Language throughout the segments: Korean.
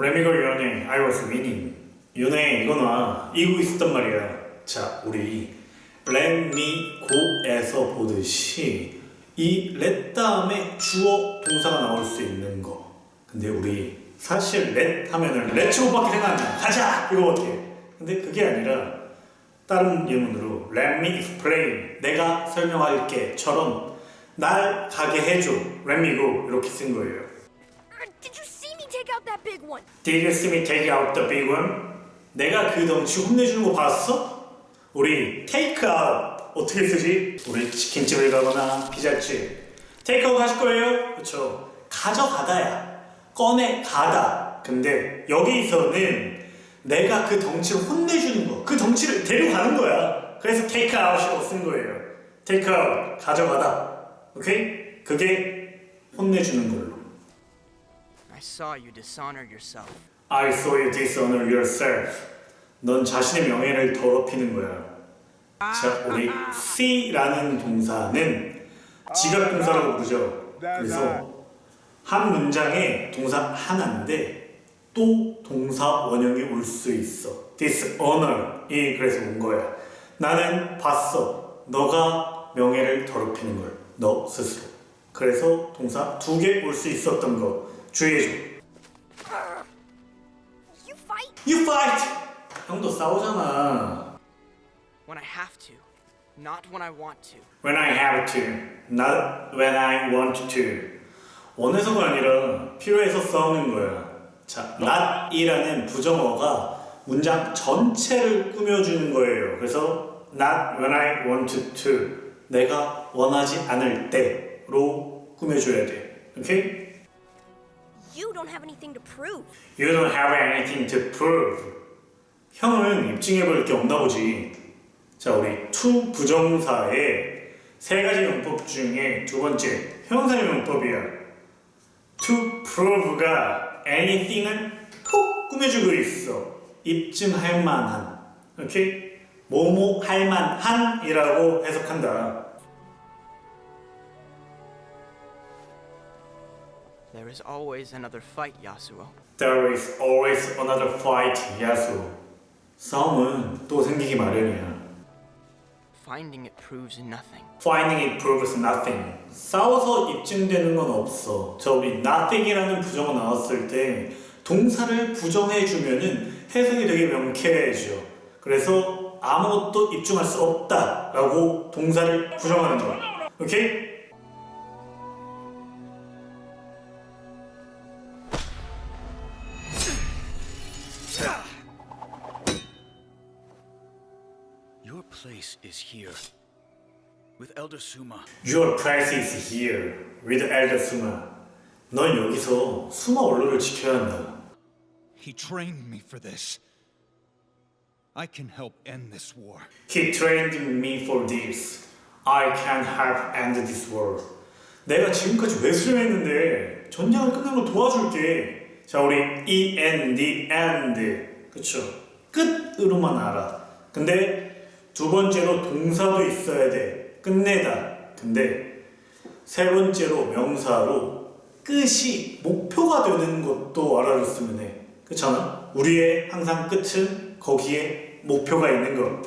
레미고 연애 I was winning. 연애 이거 나 이기고 있었단 말이야. 자 우리 go에서 보듯이 이 let 다음에 주어 동사가 나올 수 있는 거. 근데 우리 사실 let 하면은 go밖에 생각 안 나. 가자! 이거밖에 근데 그게 아니라 다른 예문으로 let me explain 내가 설명할게처럼 날 가게 해줘. go 이렇게 쓴 거예요 take out that big one? Did you see me take out the big one? 내가 그 덩치 혼내주는 거 봤어? 우리 take out 어떻게 쓰지? 우리 치킨집을 가거나 피자집 take out 하실 거예요? 그쵸 가져가다야 꺼내 가다 근데 여기서는 내가 그 덩치를 혼내주는 거 그 덩치를 데려가는 거야 그래서 take out이라고 쓴 거예요 take out 가져가다 오케이? 그게 혼내주는 걸로 I saw you dishonor yourself. I saw you dishonor yourself. 넌 자신의 명예를 더럽히는 거야. 자, 우리 see라는 동사는 지각 동사라고 부르죠. 그래서 한 문장에 동사 하나인데 또 동사 원형이 올 수 있어. dishonor이 그래서 온 거야. 나는 봤어. 너가 명예를 더럽히는 걸. 너 스스로. 그래서 동사 두 개 올 수 있었던 거 주의해줘. You fight? You fight! 형도 싸우잖아. When I have to, not when I want to. When I have to, not when I want to. 원해서가 아니라 필요해서 싸우는 거야. 자, not이라는 부정어가 문장 전체를 꾸며주는 거예요. 그래서 not when I want to. 내가 원하지 않을 때로 꾸며줘야 돼. 오케이? You don't have anything to prove. You don't have anything to prove. 형은 입증해 볼 게 없나 보지. 자, 우리 to 부정사의 세 가지 용법 중에 두 번째 형용사의 용법이야. To prove가 anything을 톡 꾸며주고 있어. 입증할 만한. 오케이? 뭐뭐 할 만한이라고 해석한다. There is always another fight, Yasuo. There is always another fight, 야수. 싸움은 또 생기기 마련이야. Finding it proves nothing. Finding it proves nothing. 싸워서 입증되는 건 없어. 저 우리 nothing이라는 부정어 나왔을 때 동사를 부정해 주면은 해석이 되게 명쾌해져. 그래서 아무것도 입증할 수 없다라고 동사를 부정하는 거야. 오케이? place is here. With Elder Suma. Your place is here with Elder Suma. 넌 여기서 수마 원로를 지켜야 한다. He trained me for this. I can help end this war. He trained me for this. I can help end this war. 내가 지금까지 왜 수련했는데 전쟁을 끝내는 걸 도와줄게. 자, 우리 E N D end. 그쵸? 끝으로만 알아. 근데 두 번째로 동사도 있어야 돼. 끝내다. 근데 세 번째로 명사로 끝이 목표가 되는 것도 알아줬으면 해. 그렇잖아? 우리의 항상 끝은 거기에 목표가 있는 거.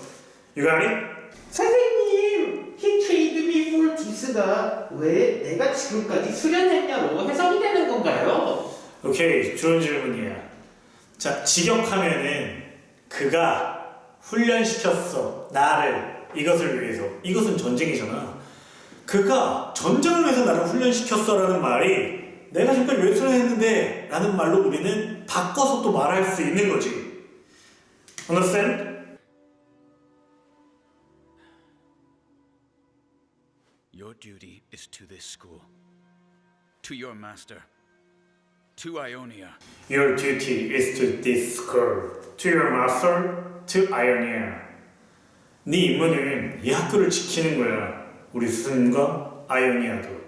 You got it? 선생님, he trained me for this가 왜 내가 지금까지 수련했냐로 해석이 되는 건가요? 오케이, 좋은 질문이야. 자, 직역하면은 그가 훈련시켰어. 나를 이것을 위해서. 이것은 전쟁이잖아. 그가 전쟁을 위해서 나를 훈련시켰어라는 말이 내가 지금까지 왜 수련했는데 라는 말로 우리는 바꿔서 또 말할 수 있는 거지. Understand? Your duty is to this school. To your master. To Ionia. Your duty is to this school, to your master, to Ionia. 네 임무는 이 학교를 지키는 거야. 우리 스승과 아이오니아도.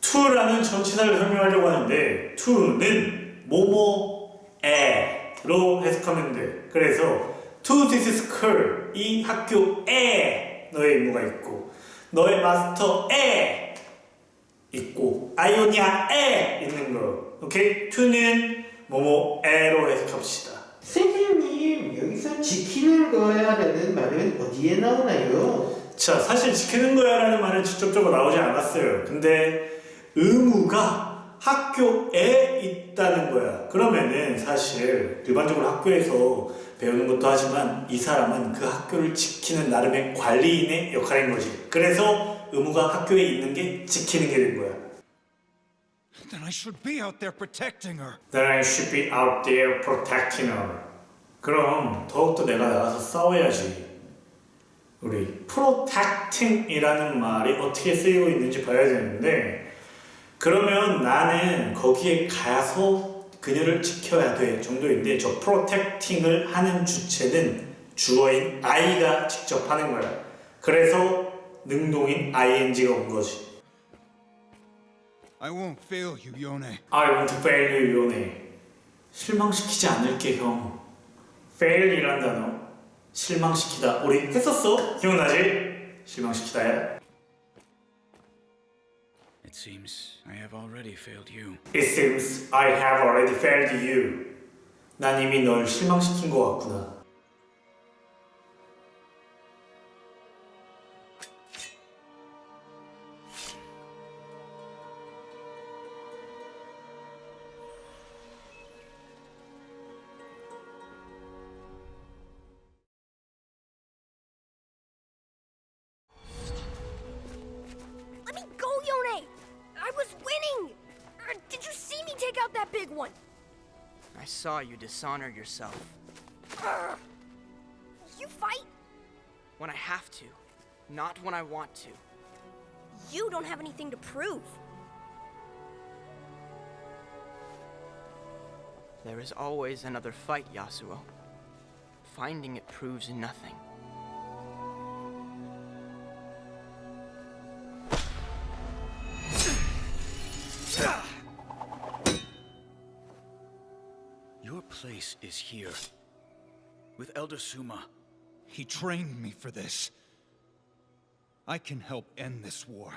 to라는 전치사를 설명하려고 하는데 to는 뭐뭐에로 해석하면 돼. 그래서 to this school 이 학교에 너의 임무가 있고 너의 마스터에 있고 아이오니아에 있는 거. 오케이? to는 뭐뭐에로 해석합시다. 선생님, 여기서 지키는 거야라는 말은 어디에 나오나요? 자, 사실 지키는 거야라는 말은 직접적으로 나오지 않았어요. 근데 의무가 학교에 있다는 거야. 그러면은 사실 일반적으로 학교에서 배우는 것도 하지만 이 사람은 그 학교를 지키는 나름의 관리인의 역할인 거지. 그래서 의무가 학교에 있는 게 지키는 게 된 거야. Then I should be out there protecting her. Then I should be out there protecting her. 그럼 더욱더 내가 나가서 싸워야지. 우리 protecting이라는 말이 어떻게 쓰이고 있는지 봐야 되는데 그러면 나는 거기에 가서 그녀를 지켜야 돼 정도인데 저 protecting을 하는 주체는 주어인 I가 직접 하는 거야. 그래서 능동인 ing가 온 거지. I won't fail you, Yone. I won't fail you, 요네. 실망시키지 않을게, 형. Fail이란 단어. 실망시키다. 우리 했었어? 기억나지? 실망시키다야. It seems I have already failed you. It seems I have already failed you. 난 이미 널 실망시킨 것 같구나. Did you see me take out that big one? I saw you dishonor yourself Urgh. You fight? when I have to, not when I want to. You don't have anything to prove. There is always another fight, Yasuo. Finding it proves nothing. Your place is here. With Elder Suma. He trained me for this. I can help end this war.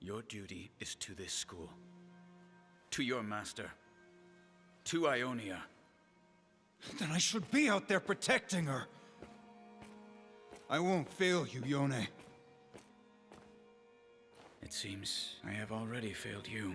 Your duty is to this school. To your master. To Ionia. Then I should be out there protecting her. I won't fail you, Yone. It seems I have already failed you.